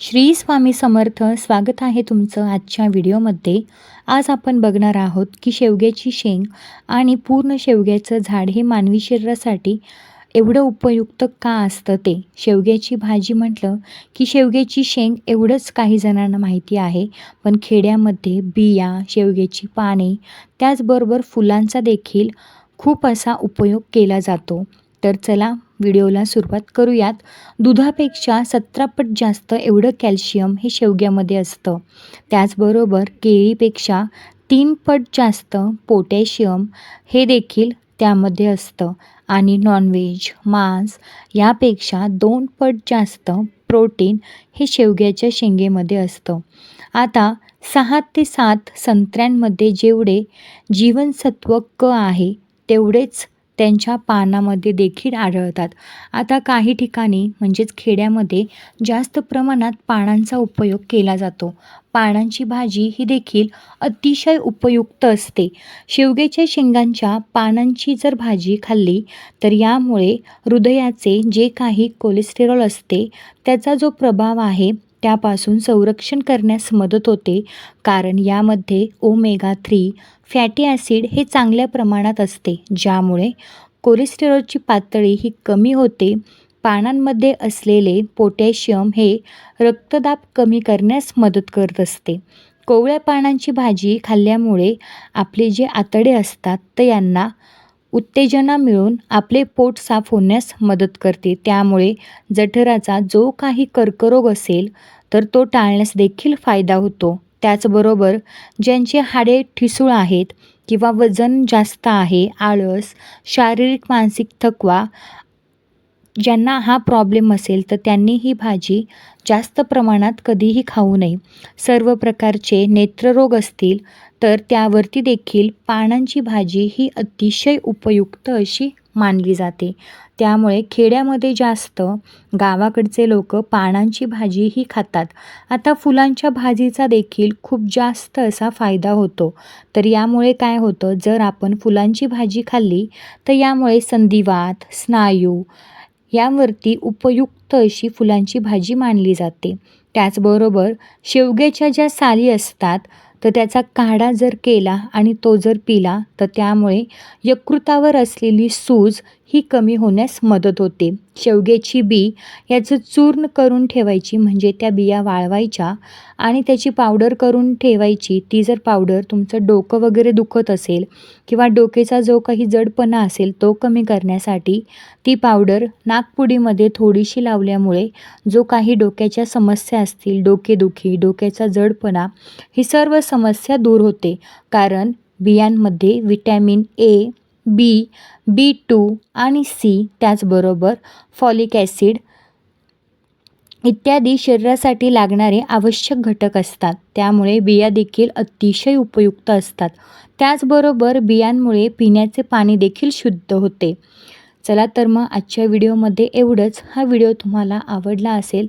श्री स्वामी समर्थ स्वागत आहे तुमचं आजच्या व्हिडिओमध्ये. आज आपण बघणार आहोत की शेवग्याची शेंग आणि पूर्ण शेवग्याचं झाड हे मानवी शरीरासाठी एवढं उपयुक्त का असतं ते? शेवग्याची भाजी म्हटलं की शेवग्याची शेंग एवढंच काही जणांना माहिती आहे. पण खेड्यामध्ये बिया शेवग्याची पाने त्याचबरोबर फुलांचा देखील खूप असा उपयोग केला जातो. तर चला व्हिडिओला सुरुवात करूयात. दुधापेक्षा सतरा पट जास्त एवढं कॅल्शियम हे शेवग्यामध्ये असतं. त्याचबरोबर केळीपेक्षा तीन पट जास्त पोटॅशियम हे देखील त्यामध्ये असतं. आणि नॉनव्हेज मांस यापेक्षा दोन पट जास्त प्रोटीन हे शेवग्याच्या शेंगेमध्ये असतं. आता सहा ते सात संत्र्यांमध्ये जेवढे जीवनसत्व क आहे तेवढेच त्यांच्या पानामध्ये देखील आढळतात. आता काही ठिकाणी म्हणजेच खेड्यामध्ये जास्त प्रमाणात पानांचा उपयोग केला जातो. पानांची भाजी ही देखील अतिशय उपयुक्त असते. शेवग्याच्या शेंगांच्या पानांची जर भाजी खाल्ली तर यामुळे हृदयाचे जे काही कोलेस्टेरॉल असते त्याचा जो प्रभाव आहे त्यापासून संरक्षण करण्यास मदत होते. कारण यामध्ये ओमेगा थ्री फॅटी ॲसिड हे चांगल्या प्रमाणात असते. ज्यामुळे कोलेस्टेरॉलची पातळी ही कमी होते. पानांमध्ये असलेले पोटॅशियम हे रक्तदाब कमी करण्यास मदत करत असते. कोवळ्या पानांची भाजी खाल्ल्यामुळे आपले जे आतडे असतात तर यांना उत्तेजना मिळून आपले पोट साफ होण्यास मदत करते. त्यामुळे जठराचा जो काही कर्करोग असेल तर तो टाळण्यास देखील फायदा होतो. त्याचबरोबर ज्यांचे हाडे ठिसूळ आहेत किंवा वजन जास्त आहे आळस शारीरिक मानसिक थकवा ज्यांना हा प्रॉब्लेम असेल तर त्यांनी ही भाजी जास्त प्रमाणात कधीही खाऊ नये. सर्व प्रकारचे नेत्ररोग असतील तर त्यावरती देखील पानांची भाजी ही अतिशय उपयुक्त अशी मानली जाते. त्यामुळे खेड्यामध्ये जास्त गावाकडचे लोक पानांची भाजी ही खातात. आता फुलांच्या भाजीचा देखील खूप जास्त असा फायदा होतो. तर यामुळे काय होतं जर आपण फुलांची भाजी खाल्ली तर यामुळे संधिवात स्नायू यावरती उपयुक्त अशी फुलांची भाजी मानली जाते. त्याचबरोबर शेवग्याच्या ज्या साली असतात तर त्याचा काढा जर केला आणि तो जर पिला तर त्यामुळे यकृतावर असलेली सूज ही कमी होण्यास मदत होते. शेवग्याची बी याचं चूर्ण करून ठेवायची म्हणजे त्या बिया वाळवायच्या आणि त्याची पावडर करून ठेवायची. ती जर पावडर तुमचं डोकं वगैरे दुखत असेल किंवा डोकेचा जो काही जडपणा असेल तो कमी करण्यासाठी ती पावडर नागपुडीमध्ये थोडीशी लावल्यामुळे जो काही डोक्याच्या समस्या असतील डोकेदुखी डोक्याचा जडपणा ही सर्व समस्या दूर होते. कारण बियांमध्ये vitamin A B B two आणि सी त्याचबरोबर फॉलिक ॲसिड इत्यादी शरीरासाठी लागणारे आवश्यक घटक असतात. त्यामुळे बिया देखील अतिशय उपयुक्त असतात. त्याचबरोबर बियांमुळे पिण्याचे पाणी देखील शुद्ध होते. चला तर मग आजच्या व्हिडिओमध्ये एवढंच. हा व्हिडिओ तुम्हाला आवडला असेल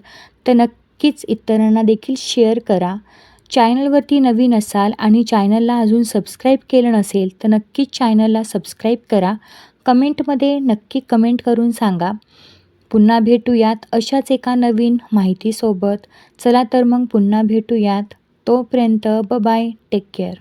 तर नक्कीच इतरांना देखील शेअर करा. चॅनलवरती नवीन असाल आणि चॅनलला अजून सबस्क्राईब केलं नसेल तर नक्कीच चॅनलला सबस्क्राईब करा. कमेंटमध्ये नक्की कमेंट करून सांगा. पुन्हा भेटूयात अशाच एका नवीन माहितीसोबत. चला तर मग पुन्हा भेटूयात. तोपर्यंत ब बाय टेक केअर